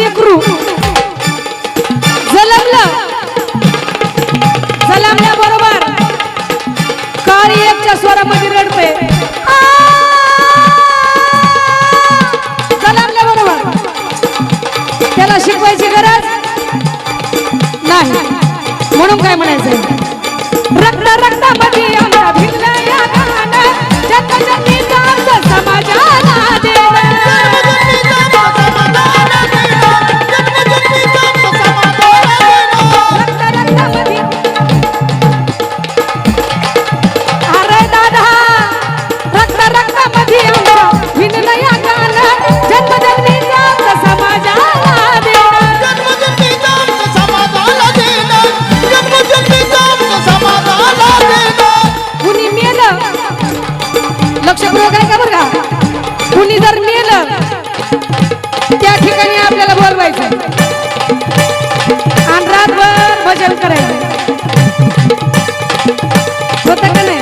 लेकरू. जलमलं. जलमल्याबरोबर काळी एकच्या स्वरामध्ये त्याला शिकवायची गरज नाही. म्हणून काय म्हणायचं रक्त रक्तामध्ये कुणी जर मेलं त्या ठिकाणी आपल्याला बोलवायचं आणि रातभर भजन करायचं होतं का नाही?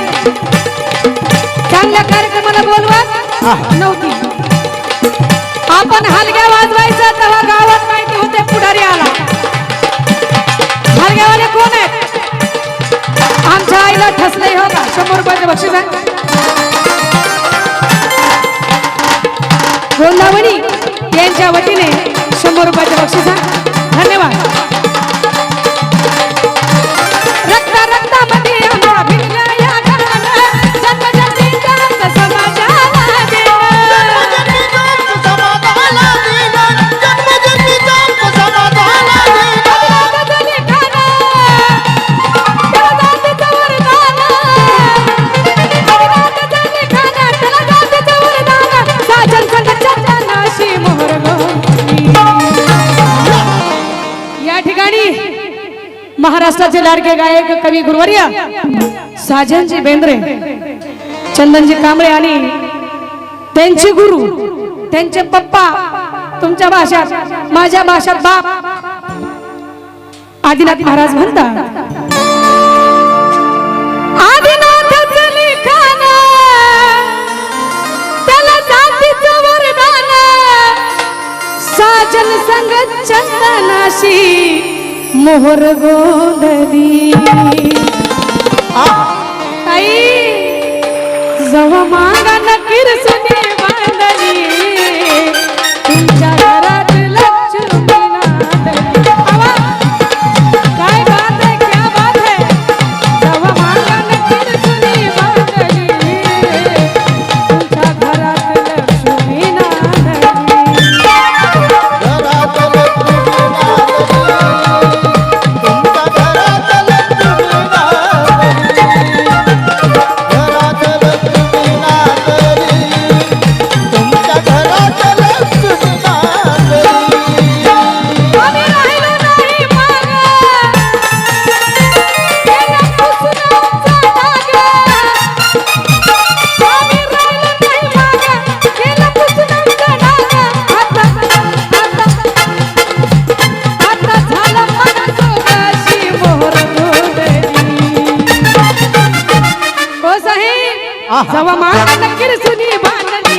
चांगल्या कार्यक्रमाला बोलवत? नव्हती. आपण हलग्या वाजवायचं तेव्हा गावात माहिती होते पुढारी आला. हलग्यावाले कोण आहेत? आमच्या आईला ठसलंय हो का? शंभर रुपयाचे बक्षीस आहे. वतीने शंभर रुपयाचे बक्षीस. महाराष्ट्राचे लाडके गायक कवी गुरुवर्य साजनजी बेंद्रे चंदनजी कांबळे आणि त्यांचे गुरु त्यांचे पप्पा तुमच्या भाषात माझ्या भाषात बाप आदिनाथ महाराज म्हणतात. साजन संग चंदनाशी মোহর গোদরি তাই জমা जवा मान नक्की सुनी बांधली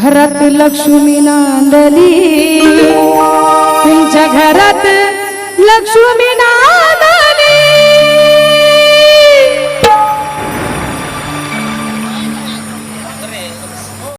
घरात लक्ष्मी नांदली. घरात लक्ष्मी ना